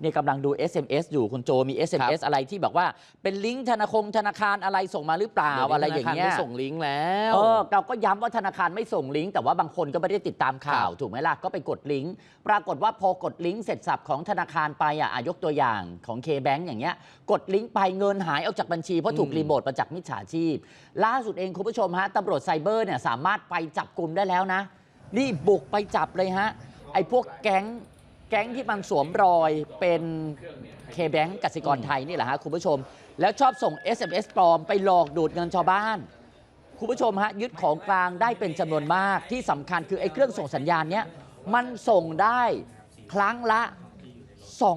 เนี่ยกำลังดู SMS อยู่คุณโจมี SMS อะไรที่แบบว่าเป็นลิงก์ธนาคงธนาคารอะไรส่งมาหรือเปล่าอะไรอย่างเงี้ธนครยไม่ส่งลิงก์แล้วเออเราก็ย้ำว่าธนาคารไม่ส่งลิงก์แต่ว่าบางคนก็ไม่ได้ติดตามข่าวครับถูกไหมล่ะก็ไปกดลิงก์ปรากฏว่าพอกดลิงก์เสร็จสับของธนาคารไปอะอะยกตัวอย่างของ K-Bank อย่างเงี้ยกดลิงก์ไปเงินหายออกจากบัญชีเพราะถูกอืมรีโมทมาจากมิจฉาชีพ ล่าสุดเองคุณผู้ชมฮะตำรวจไซเบอร์เนี่ยสามารถไปจับกลุ่มได้แล้วนะ นี่บุกไปจับเลยฮะไอ้พวกแก๊ง แก๊งที่มันสวมรอยเป็นเคแบงกสิกรไทยนี่แหละฮะคุณผู้ชม แล้วชอบส่ง SMS ปลอมไปหลอกดูดเงินชาวบ้าน คุณผู้ชมฮะยึดของกลางได้เป็นจำนวนมากที่สำคัญคือไอ้เครื่องส่งสัญญาณเนี้ยมันส่งได้ครั้งละ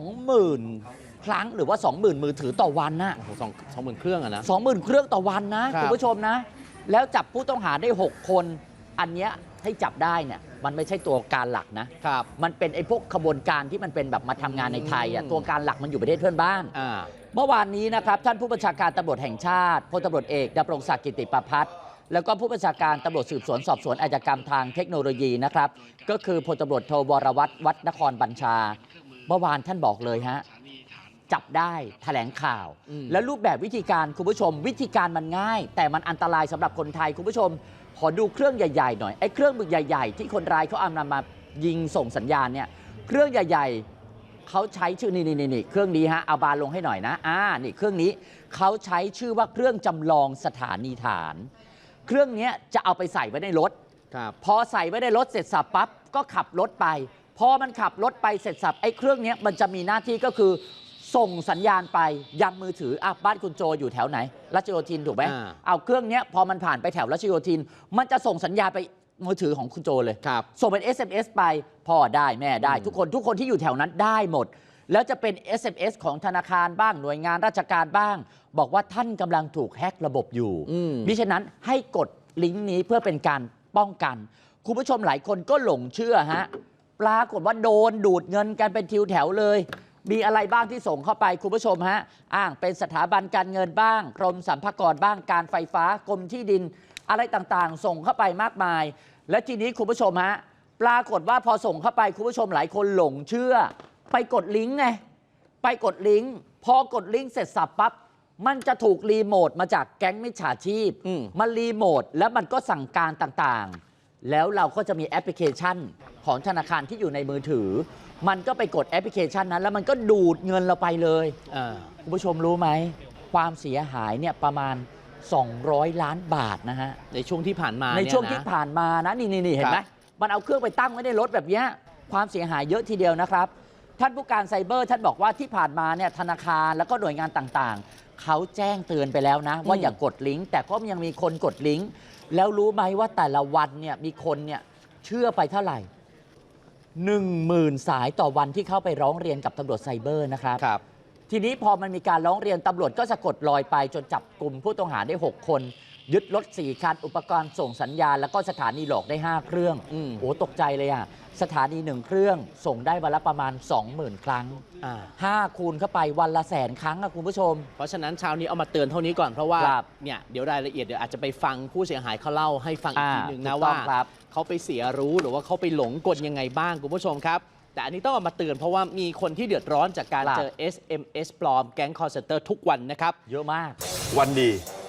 20,000 ครั้งหรือว่า 20,000 มือถือต่อวันนะโอ้โหสองสองหมื่นเครื่องอะนะ 20,000 เครื่องต่อวันนะ ครับ คุณผู้ชมนะ แล้วจับผู้ต้องหาได้ 6 คน อันเนี้ย ให้จับได้เนี่ยมันไม่ใช่ตัวการหลักนะ ครับ มันเป็นไอ้พวกขบวนการที่มันเป็นแบบมาทำงานในไทยอะอืมตัวการหลักมันอยู่ประเทศเพื่อนบ้าน อ่า เมื่อวานนี้นะครับ ท่านผู้บัญชาการตำรวจแห่งชาติพลตำรวจเอกดำรงศักดิ์กิติประพัฒน์แล้วก็ผู้บัญชาการตำรวจสืบสวนสอบสวนอาชญากรรมทางเทคโนโลยีนะครับ ก็คือพลตำรวจโทวรวัตรวัดนครบัญชา เมื่อวานท่านบอกเลยฮะ จับได้แถลงข่าวอืมแล้วรูปแบบวิธีการคุณผู้ชม วิธีการมันง่าย แต่มันอันตรายสำหรับคนไทยคุณผู้ชม ขอดูเครื่องใหญ่ๆหน่อยไอ้เครื่องมือใหญ่ๆ ที่คนร้ายเขาเอานำมายิงส่งสัญญาณเนี่ยเครื่องใหญ่ ๆเขาใช้ชื่อนี่นี่นี่เครื่องนี้ฮะเอาบานลงให้หน่อยนะอ่านี่เครื่องนี้เขาใช้ชื่อว่าเครื่องจำลองสถานีฐาน เครื่องเนี้ยจะเอาไปใส่ไว้ในรถครับพอใส่ไว้ในรถเสร็จสับปั๊บก็ขับรถไปพอมันขับรถไปเสร็จสับไอ้เครื่องเนี้ยมันจะมีหน้าที่ก็คือ ส่งสัญญาณไปยังมือถืออะบ้านคุณโจอยู่แถวไหนรัชโยธินถูกไหมอ่า เอาเครื่องเนี้ยพอมันผ่านไปแถวรัชโยธิน มันจะส่งสัญญาณไปมือถือของคุณโจเลย ครับ ส่งเป็น SMS ไปพ่อได้แม่ได้อืม ทุกคนทุกคนที่อยู่แถวนั้นได้หมด แล้วจะเป็น SMS ของธนาคารบ้างหน่วยงานราชการบ้าง บอกว่าท่านกำลังถูกแฮ็กระบบอยู่อืม มิฉะนั้นให้กดลิงก์นี้เพื่อเป็นการป้องกัน คุณผู้ชมหลายคนก็หลงเชื่อฮะปรากฏว่าโดนดูดเงินกันเป็นทิวแถวเลย มีอะไรบ้างที่ส่งเข้าไปคุณผู้ชมฮะอ้างเป็นสถาบันการเงินบ้าง กรมสรรพากรบ้างการไฟฟ้ากรมที่ดินอะไรต่างๆ ส่งเข้าไปมากมาย และทีนี้คุณผู้ชมฮะปรากฏว่าพอส่งเข้าไปคุณผู้ชมหลายคนหลงเชื่อ ไปกดลิงก์ไงไปกดลิงก์พอกดลิงก์เสร็จสับปั๊บมันจะถูกรีโมทมาจากแก๊งมิจฉาชีพอืมมันรีโมทแล้วมันก็สั่งการต่างๆ แล้วเราก็จะมีแอปพลิเคชันของธนาคารที่อยู่ในมือถือ มันก็ไปกดแอปพลิเคชันนั้น แล้วมันก็ดูดเงินเราไปเลยอ่าคุณผู้ชมรู้ไหม ความเสียหายเนี่ยประมาณ 200 ล้านบาทนะฮะ ในช่วงที่ผ่านมาในช่วงเยะที่ผ่านมานะนี่นี่นี่เห็นไหมครับมันเอาเครื่องไปตั้งไว้ในรถแบบเนี้ยความเสียหายเยอะทีเดียวนะครับ ท่านผู้การไซเบอร์ท่านบอกว่าที่ผ่านมาเนี่ยธนาคารแล้วก็หน่วยงานต่างๆ เขาแจ้งเตือนไปแล้วนะ ว่าอย่ากดลิงก์แต่ก็ยังมีคนกดลิงก์แล้วรู้ไหมว่าแต่ละวันเนี่ยมีคนเนี่ยเชื่อไปเท่าไหร่หนึ่งหมื่นสายต่อวันที่เข้าไปร้องเรียนกับตำรวจไซเบอร์นะครับ ครับ ทีนี้พอมันมีการร้องเรียนตำรวจก็สะกดรอยไปจนจับกลุ่มผู้ต้องหาได้ 6 คน ยึดรถ4คัน อุปกรณ์ส่งสัญญาณ แล้วก็สถานีหลอกได้ 5 เครื่องอืม โอ้ตกใจเลยอะ สถานี 1 เครื่องส่งได้วันละประมาณ 20,000 ครั้ง อ่า 5 คูณเข้าไปวันละแสนครั้งอะคุณผู้ชม เพราะฉะนั้นเช้านี้เอามาเตือนเท่านี้ก่อนเพราะว่าครับเนี่ยเดี๋ยวรายละเอียดเดี๋ยวอาจจะไปฟังผู้เสียหายเขาเล่าให้ฟังอีกทีหนึ่งนะถูกต้ว่า องครับ เขาไปเสียรู้หรือว่าเขาไปหลงกลยังไงบ้างคุณผู้ชมครับ แต่อันนี้ต้องเอามาเตือนเพราะว่ามีคนที่เดือดร้อนจากการครับ เจอ SMS ปลอมแก๊งคอร์เซนเตอร์ทุกวันนะครับ เยอะมาก วันดี